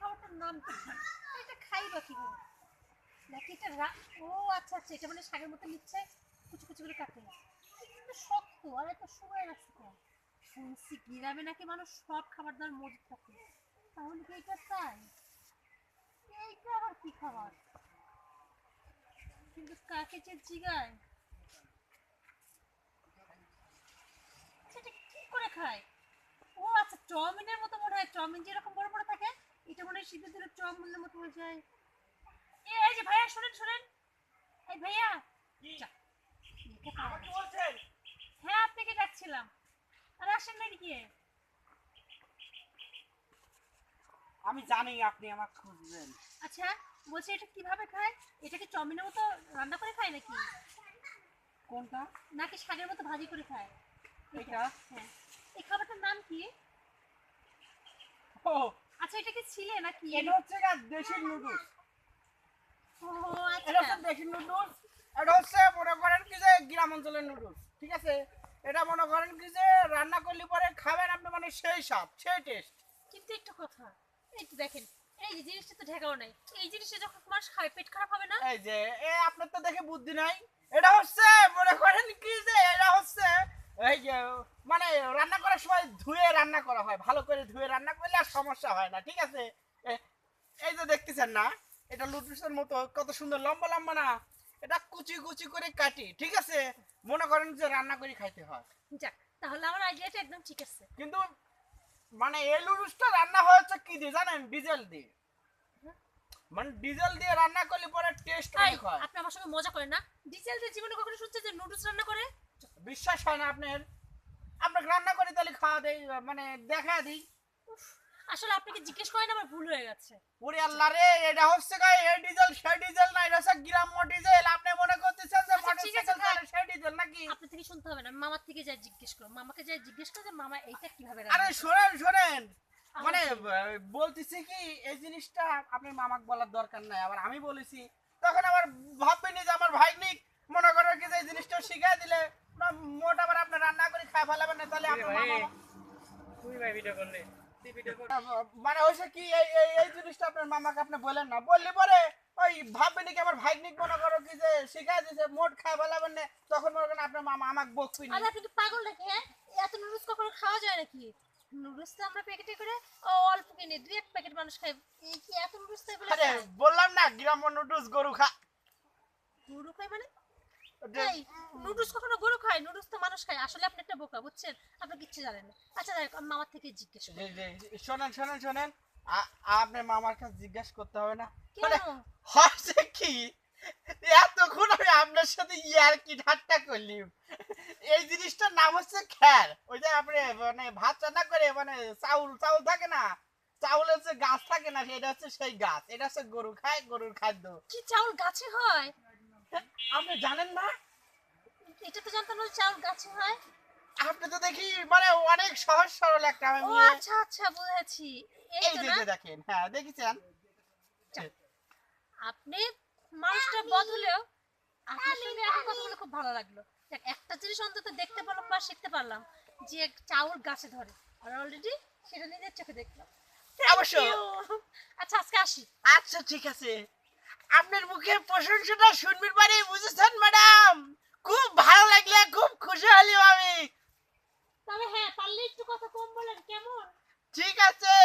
নাম কি এটা খাই বা কি? নাকি এটা ও আচ্ছা আচ্ছা এটা মানে শাকের মতো নিচ্ছে কুচি কুচি করে কাটে এটা শক্ত আর এত সময় রাখছে কম শুনছি গ্রামে নাকি মানুষ সব খাবার দাবার মজুদ থাকে তাহলে কি এটা চাই এইটা আবার কি খাবার কিন্তু কাকে যে জিগায় সেটা কি করে খায় ও আচ্ছা চাউমিনের মতো মনে হয়, চাউমিন যেরকম বড় বড় থাকে এটা মনে হয় সিদ্ধ দিলে চাউমিনের মতো হয়ে যায়। এই যে ভাইয়া শুনেন শুনেন। এই ভাইয়া। হ্যাঁ আপনাকে ডাকছিলাম। আর আসেন না এদিকে। আমি জানি আপনি আমাকে খুঁজবেন। আচ্ছা বলছি এটা কীভাবে খায়? এটা কি চাউমিনের মতো রান্না করে খায় নাকি? কোনটা? নাকি শাকের মতো ভাজি করে খায়? এটা হ্যাঁ। এই খাবারটার নাম কি ও আচ্ছা এটা কি ছিলে নাকি? এটা হচ্ছে গা দেশি নুডলস। ও এটা আচ্ছা হচ্ছে দেশি নুডলস। এটা হচ্ছে মনে করেন কি যে গ্রাম অঞ্চলের নুডলস ঠিক আছে? এটা মনে করেন কি যে রান্না করলে পরে খাবেন আপনি মানে সেই স্বাদ সেই টেস্ট কিন্তু একটা কথা এই তো দেখেন এই যে জিনিসটা তো ঢেকাও নাই। এই জিনিসটা যখন মানুষ খায় পেট খারাপ হবে না? এই যে এ আপনার তো দেখে বুদ্ধি নাই। এটা হচ্ছে মনে করেন কি যে এটা হচ্ছে এই যে মানে রান্না করার সময় ধুয়ে রান্না করা হয় ভালো করে ধুয়ে রান্না করলে আর সমস্যা হয় না ঠিক আছে? এই যে দেখতেছেন না এটা লুটুসের মতো কত সুন্দর লম্বা লম্বা না এটা কুচি কুচি করে কাটি ঠিক আছে? মনে করেন যে রান্না করে খাইতে হয়। যাক তাহলে আমার আইডিয়াটা একদম ঠিক আছে। কিন্তু মানে এই লুটুসটা রান্না হয়েছে কি দিয়ে জানেন? ডিজেল দিয়ে। মানে ডিজেল দিয়ে রান্না করলে পরে টেস্ট অনেক হয়। আপনি আমার সঙ্গে মজা করেন না। ডিজেল দিয়ে জীবনে কখনো শুনছে যে নুডলস রান্না করে? বিশ্বাস হয় না আপনার? আপনাকে রান্না করে তাহলে খাওয়া দেই মানে দেখা দিই। আসলে আপনাকে জিজ্ঞেস করেন আমার ভুল হয়ে গেছে। ওরে আল্লাহ রে এটা হচ্ছে গাই এই ডিজেল সেই ডিজেল না এটা হচ্ছে গ্রাম্য ডিজেল। আপনি মনে করতেছেন যে আচ্ছা, মোটরসাইকেল চালে সেই ডিজেল নাকি? আপনার থেকে শুনতে হবে না মামার থেকে যাই জিজ্ঞেস করো। মামাকে যাই জিজ্ঞেস করো যে মামা এইটা কীভাবে আরে করে? শোনেন শোনেন। মানে কি? আহ, বলতেছি কি এই জিনিসটা আপনার মামাকে বলার দরকার নাই আবার আমি বলেছি। তখন আবার ভাববেনি যে আমার ভাইনিক মনে করেন কি যে এই জিনিসটা শিখাই দিলে। না, মোট আবার আপনি রান্না করে খাই ফেলাবেন না তাহলে আপনার মামা তুই ভাই ভিডিও করলে। তুই ভিডিও কর। মানে হয়েছে কি এই জিনিসটা আপনার মামাকে আপনি বলেন না। বললে পরে ওই ভাববেন কি আমার ভাইনিক মনে করো কি যে শিখাই দিছে মোট খাই ফেলাবেন না তখন মনে করেন আপনার মামা আমাকে বকবি না। আপনি কি পাগল নাকি হ্যাঁ? এত নুডলস কখনো খাওয়া যায় নাকি? নুডলস তো আমরা প্যাকেটে করে অল্প কিনে দুই এক প্যাকেট মানুষ খায়। এই কি এত নুডলস তো এগুলো বললাম না গ্রাম্য নুডলস গরু খা গরু খায় মানে? নুডলস কখনো গরু খায়? নুডলস তো মানুষ খায়। আসলে আপনি একটা বোকা বুঝছেন? আপনি কিচ্ছু জানেন না। আচ্ছা দেখ আমি মামার থেকে জিজ্ঞেস করি। জি, জি, শোনেন শোনেন শোনেন। আপনার মামার কাছে জিজ্ঞাসা করতে হবে না। মানে হচ্ছে কি? এতক্ষণ আমি আপনার সাথে ইয়ার কি ঠাট্টা করলি এই জিনিসটার নাম হচ্ছে খ্যার। ওই যে আপনি মানে ভাত রান্না করে মানে চাউল চাউল থাকে না? চাউলের যে গাছ থাকে না সেটা হচ্ছে সেই গাছ। এটা হচ্ছে গরু খায় গরুর খাদ্য। কি চাউল গাছে হয়? আপনি জানেন না? এটা তো জানতাম না গাছে হয়। আপনি তো দেখি মানে অনেক সহজ সরল একটা ও আচ্ছা আচ্ছা বুঝেছি। এই তো না? দেখেন হ্যাঁ দেখেছেন? আপনি মানুষটা বদলেও আপনার সঙ্গে এখন কথা বলে খুব ভালো লাগল। দেখ, একটা জিনিস অন্তত দেখতে পারলাম বা শিখতে পারলাম যে চাউল গাছে ধরে। আর অলরেডি সেটা নিজের চোখে দেখলাম। অবশ্য আচ্ছা আজকে আসি। আচ্ছা ঠিক আছে। আপনার মুখের প্রশংসাটা শুনবির পারি বুঝেছেন ম্যাডাম? খুব ভালো লাগলে খুব খুশি হলাম আমি। তবে হ্যাঁ পারলে একটু কথা কম বলেন কেমন? ঠিক আছে।